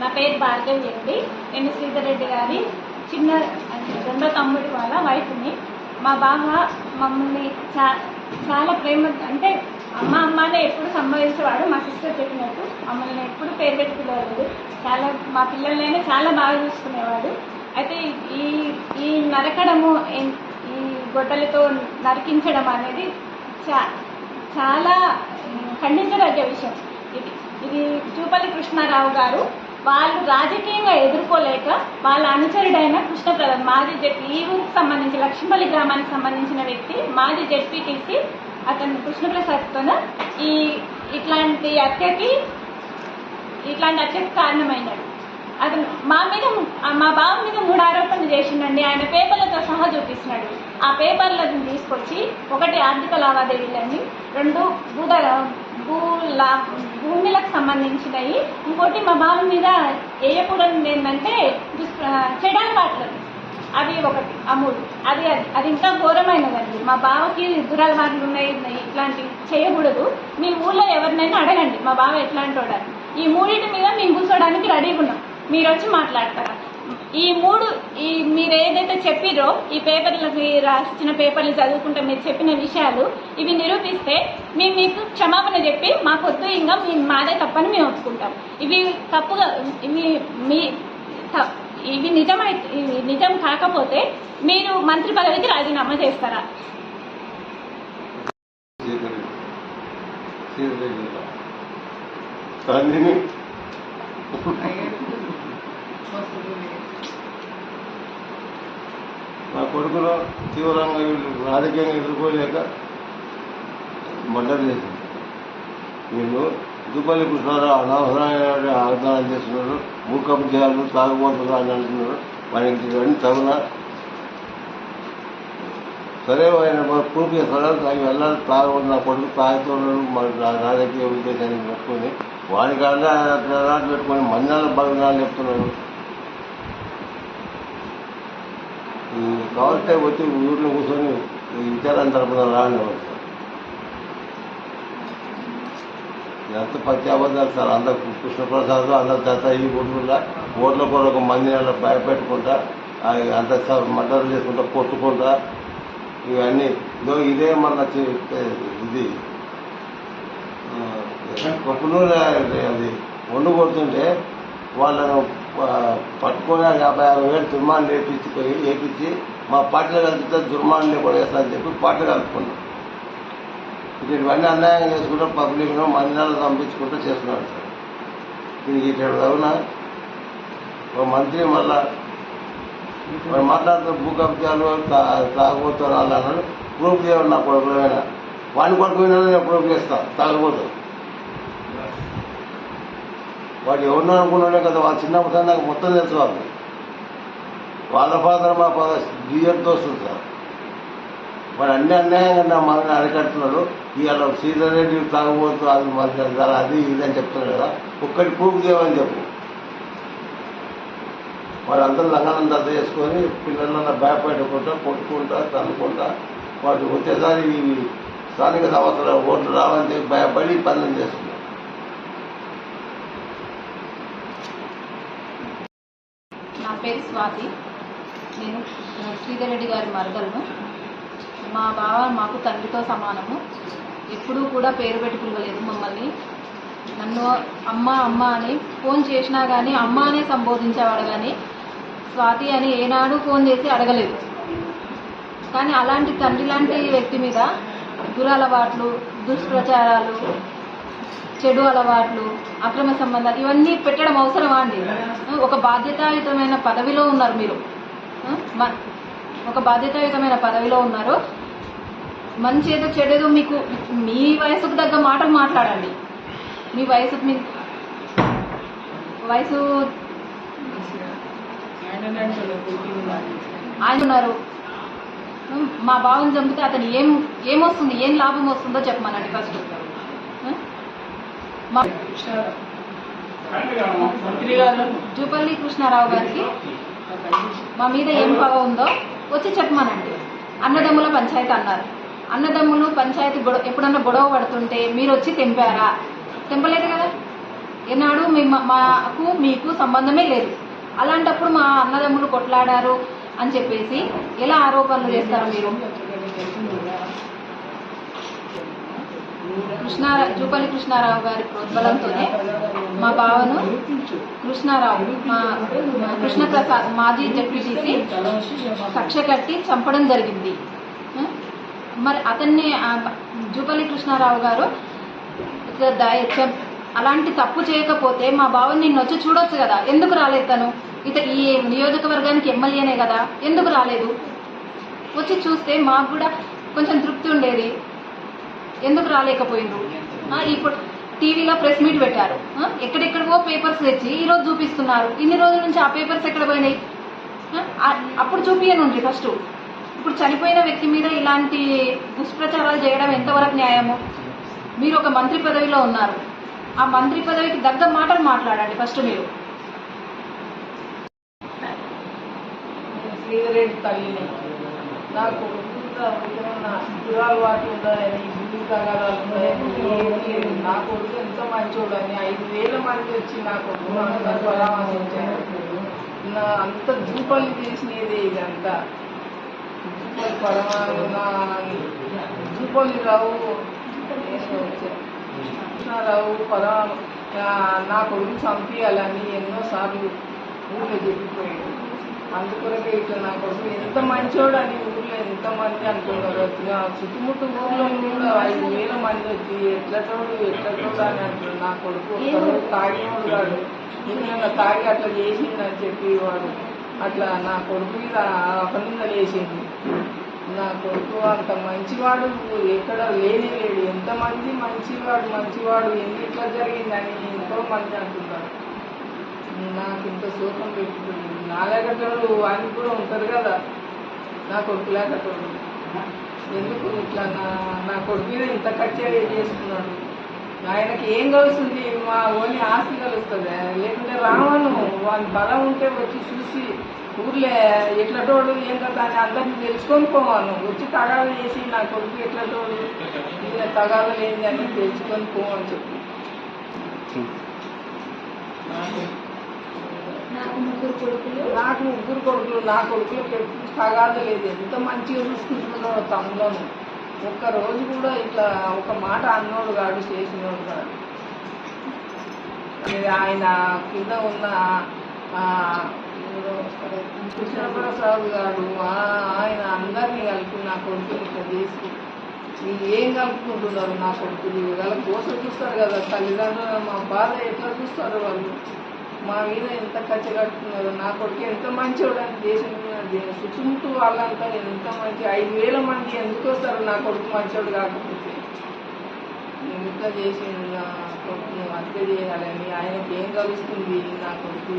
నా పేరు భార్గవి రెడ్డి నేను శ్రీధర్ రెడ్డి గారి చిన్న రెండో తమ్ముడి వాళ్ళ వైఫ్ని. మా బావ మమ్మల్ని చా చాలా ప్రేమ అంటే అమ్మ అమ్మనే ఎప్పుడు సంభవించేవాడు. మా సిస్టర్ చెప్పినట్టు మమ్మల్ని ఎప్పుడు పేరు పెట్టుకునేవాడు చాలా మా పిల్లలైనా చాలా బాగా చూసుకునేవాడు. అయితే ఈ ఈ నరకడము ఈ గొడ్డలతో నరికించడం అనేది చా చాలా ఖండించదగ్గ విషయం. ఇది ఇది చూపల్లి కృష్ణారావు గారు వాళ్ళు రాజకీయంగా ఎదుర్కోలేక వాళ్ళ అనుచరుడైన కృష్ణప్రసాద్ మాజీ జడ్పీ ఈ ఊరికి సంబంధించి లక్ష్మీపల్లి గ్రామానికి సంబంధించిన వ్యక్తి మాజీ జడ్పీటీసీ అతను కృష్ణప్రసాద్తో ఈ ఇట్లాంటి హత్యకి ఇట్లాంటి హత్యకు కారణమైనాడు. అతను మా మీద మా బావ మీద మూడు ఆరోపణలు చేసిండండి. ఆయన పేపర్లతో సహా చూపిస్తున్నాడు. ఆ పేపర్లను తీసుకొచ్చి ఒకటి ఆర్థిక లావాదేవీలన్నీ రెండు భూద భూ లా భూములకు సంబంధించినవి. ఇంకోటి మా బావ మీద వేయకూడదు ఏంటంటే దుష్ప్ర చెడాలి అవి ఒకటి ఆ అది అది అది ఇంకా ఘోరమైనదండి. మా బావకి దురలవాట్లు ఉన్నాయి ఇట్లాంటివి చేయకూడదు. మీ ఊళ్ళో ఎవరినైనా అడగండి మా బావ ఎట్లాంటి వాడని ఈ మూడింటి మీద మేము కూర్చోడానికి రెడీగా ఉన్నాం. మీరు వచ్చి మాట్లాడతారా? ఈ మూడు ఈ మీరు ఏదైతే చెప్పిరో ఈ పేపర్లకి రాసిన పేపర్లు చదువుకుంటే మీరు చెప్పిన విషయాలు ఇవి నిరూపిస్తే మేము మీకు క్షమాపణ చెప్పి మాకొద్దు ఇంకా మీ మాదే తప్పని మేము ఒప్పుకుంటాం. ఇవి తప్పుగా ఇవి మీ త- ఇవి నిజమై ఇవి నిజం కాకపోతే మీరు మంత్రి పదవికి రాజీనామా చేస్తారా? నా కొడుకులో తీవ్రంగా వీళ్ళు రాజకీయంగా ఎదుర్కోలేక మంటలు చేసింది వీళ్ళు దుబ్బల్లి కృష్ణారావు అనవసరమైన ఆగ్రహం చేస్తున్నారు. మూకపు చేయాలి తాగుబోతున్నారు అని అంటున్నారు. మనకి ఇవన్నీ తగున సరే ఆయన ప్రూఫ్ చేస్తారా తాగి వెళ్ళాలి తాగబడి నా కొడుకు తాగుతున్నాడు మరి నా రాజకీయ ఉద్దేశాన్ని పెట్టుకొని వాడికన్నా పెట్టుకొని మందాల బలనాలు చెప్తున్నాడు ఈ కావాలంటే వచ్చి ఊర్లో కూర్చొని ఈ విచారాన్ని తరపున రాండి ఎంత పచ్చి అబద్ధాలు సార్ అందరు కృష్ణప్రసాద్ అందరు చేత ఈ ఊర్లో ఓట్ల ఒక మంది భయపెట్టుకుంటా ఆ అంత మద్దతు చేసుకుంటా కొట్టుకుంటా ఇవన్నీ. ఇదో ఇదే మన ఇది. కొప్పులు అది వండు కొడుతుంటే వాళ్ళను పట్టుకొని యాభై అరవై వేలు దుర్మాన్ని వేపించుకొని వేపించి మా పార్టీలో కలిపితే దుర్మాన్ని కొడేస్తా అని చెప్పి పార్టీ కలుపుకున్నాం. ఇటు ఇవన్నీ అన్యాయం చేసుకుంటూ పబ్లిక్ను మందిరాలు పంపించుకుంటూ చేస్తున్నాడు సార్. దీనికి ఇటు అవునా? ఒక మంత్రి మళ్ళా మరి మాట్లాడుతున్న భూ కబ్జాలు తా- వాళ్ళు అన్నాడు. ప్రూఫ్ చేయాలి నా కొడుకులైనా? వాడిని కొడుకు నేను ప్రూఫ్ చేస్తాను తాగుబోతు. వాడు ఎవరినో అనుకున్నాడే కదా వాళ్ళ చిన్నప్పుడు నాకు మొత్తం తెలుసు వాళ్ళు వాళ్ళ ఫాదర్ మా ఫాదర్ డియర్ వస్తుంది సార్. మరి అన్ని అన్యాయంగా నా మనని అరికడుతున్నాడు. ఇవాళ శ్రీధర్ రెడ్డి తాగుబోతు అది మధ్య అది ఇది అని చెప్తున్నాడు కదా. ఒక్కటి ప్రూఫ్ చేయమని చెప్పు. వాళ్ళందరూ లంగాలను దత్త చేసుకొని పిల్లలను భయపెట్టుకుంటా కొట్టుకుంటా తనుకుంటా వాటి వచ్చేసారి స్థానిక సంవత్సరాలు ఓట్లు రావని చెప్పి భయపడి పనులు చేస్తున్నారు నా పేరు స్వాతి. నేను శ్రీధర్ రెడ్డి గారి మరదలను. మా బావ మాకు తండ్రితో సమానము. ఎప్పుడూ కూడా పేరు పెట్టి పిలవలేదు మమ్మల్ని. నన్ను అమ్మ అమ్మ అని ఫోన్ చేసినా కానీ అమ్మ అనే సంబోధించేవాడు కానీ స్వాతి అని ఏనాడు ఫోన్ చేసి అడగలేదు. కానీ అలాంటి తండ్రి లాంటి వ్యక్తి మీద దురలవాట్లు దుష్ప్రచారాలు చెడు అలవాట్లు అక్రమ సంబంధాలు ఇవన్నీ పెట్టడం అవసరమా అండి? ఒక బాధ్యతాయుతమైన పదవిలో ఉన్నారు మీరు. మ- ఒక బాధ్యతాయుతమైన పదవిలో ఉన్నారు. మంచి ఏదో చెడేదో మీకు మీ వయసుకు తగ్గ మాటలు మాట్లాడండి. మీ వయసు మీ వయసు ఆయన ఉన్నారు. మా బావని చంపితే అతను ఏం ఏమొస్తుంది ఏం లాభం వస్తుందో చెప్పమనండి ఫస్ట్. మా జూపల్లి కృష్ణారావు గారికి మా మీద ఏం పగ ఉందో వచ్చి చెప్పమనండి. అన్నదమ్ముల పంచాయతీ అన్నారు. అన్నదమ్ములు పంచాయతీ గొడవ ఎప్పుడన్నా గొడవ పడుతుంటే మీరు వచ్చి తెంపారా? తెంపలేదు కదా? ఏనాడు మీ మాకు మీకు సంబంధమే లేదు. అలాంటప్పుడు మా అన్నదమ్ములు కొట్లాడారు అని చెప్పేసి ఎలా ఆరోపణలు చేస్తారు మీరు? కృష్ణారా జూపల్లి కృష్ణారావు గారి ప్రోద్బలంతోనే మా బావను కృష్ణారావు మా కృష్ణప్రసాద్ మాజీ జడ్పీటీసీ కక్ష కట్టి చంపడం జరిగింది. మరి అతన్ని జూపల్లి కృష్ణారావు గారు అలాంటి తప్పు చేయకపోతే మా బావని నిన్ను వచ్చి చూడొచ్చు కదా. ఎందుకు రాలేదు తను? ఇత ఈ నియోజకవర్గానికి ఎమ్మెల్యేనే కదా. ఎందుకు రాలేదు? వచ్చి చూస్తే మాకు కూడా కొంచెం తృప్తి ఉండేది. ఎందుకు రాలేకపోయిండ్రు? ఇప్పుడు టీవీలో ప్రెస్ మీట్ పెట్టారు. ఆ, ఎక్కడెక్కడికో పేపర్స్ తెచ్చి ఈరోజు చూపిస్తున్నారు. ఇన్ని రోజుల నుంచి ఆ పేపర్స్ ఎక్కడ పోయినాయి? అప్పుడు చూపియనుండ్రి ఫస్ట్. ఇప్పుడు చనిపోయిన వ్యక్తి మీద ఇలాంటి దుష్ప్రచారాలు చేయడం ఎంతవరకు న్యాయము? మీరు ఒక మంత్రి పదవిలో ఉన్నారు. ఆ మంత్రి పదవికి దగ్గ మాటలు మాట్లాడండి ఫస్ట్ మీరు. శ్రీధరేడ్డి తల్లిని నాకు ముఖ్యమైన ఏమన్నా వాటి ఉన్నాయని ఇల్లు తగాదాలు ఉన్నాయని ఏమీ లేదు నా కొడుకు ఎంత మంచోడని ఐదు వేల మంది వచ్చి నా కొడుకు అందరూ పరామర్శించారు నా అంత జూపల్లి చేసినది ఇదంతా జూపల్లి పరమా నా జూపల్లి రావు ఏదో వచ్చారు. కృష్ణారావు పరా నా కొడుకు చంపించాలని ఎన్నోసార్లు ఊళ్ళో చెప్పిపోయాడు అందుకొరకే ఇట్లా నా కొడుకు ఎంత మంచోడు అని ఊళ్ళో ఎంతమంది అనుకున్నారు? చుట్టుముట్టు ఊర్లో కూడా ఐదు వేల మంది వచ్చి ఎట్లటోడు ఎట్లటోడు అని అంటారు నా కొడుకు తాగినోడు కాదు నిజంగా తాగి అట్లా చేసిందని చెప్పి వాడు అట్లా నా కొడుకు మీద అపనిందలు వేసింది నా కొడుకు అంత మంచివాడు ఎక్కడ లేనే లేడు. ఎంతమంది మంచివాడు మంచివాడు ఎందుకు ఇట్లా జరిగిందని ఎంతో మంది అంటున్నారు. ఇంత శోకం పెట్టుకుంది నా లేకటోడు ఆయన కూడా ఉంటారు కదా నా కొడుకు లేకటోడు ఎందుకు ఇట్లా నా నా కొడుకు మీద ఇంత కచ్చేది చేసుకున్నాడు? ఆయనకి ఏం కలుస్తుంది? మా ఓని ఆస్తి కలుస్తుంది. లేకుంటే రావను వాని బలం ఉంటే వచ్చి చూసి ఊర్లే ఎట్లటోడు ఏం కదా అని అందరినీ తెలుసుకొని పోవాను. వచ్చి తగాద చేసి నా కొడుకు ఎట్లటోడు ఈయన తగాద లేని అని తెలుసుకొని పోవని చెప్పి. నాకు ముగ్గురు కొడుకులు. నాకు ముగ్గురు కొడుకులు నా కొడుకులు ఎప్పుడు తగాద లేదు. ఎంత మంచిగా చూసుకుంటున్నాడు తమ్ములను ఒక్క రోజు కూడా ఇట్లా ఒక మాట అన్నోడు కాడు చేసినోడు కాడు ఆయన కింద ఉన్న ఆ, ఎవరో కృష్ణప్రసాద్ గారు ఆయన అందరినీ కలిపి నా కొడుకుని ఇట్లా చేసి వీళ్ళు ఏం కలుపుకుంటున్నారు నా కొడుకులు వాళ్ళ కోసం చూస్తారు కదా తల్లిదండ్రులు మా బాధ ఎట్లా చూస్తారు వాళ్ళు? మా మీద ఎంత ఖర్చు కట్టుకున్నారు నా కొడుకు ఎంత మంచివాడని దేశం చుట్టూ దే- చుట్టుముట్టు వాళ్ళంతా ఎంత మంచి ఐదు వేల మంది ఎందుకు వస్తారు? నా కొడుకు మంచివాడు కాకపోతే. నేను ఎంత చేసి నా కొడుకు హత్య చేయాలని ఆయనకి ఏం కలుస్తుంది? నా కొడుకు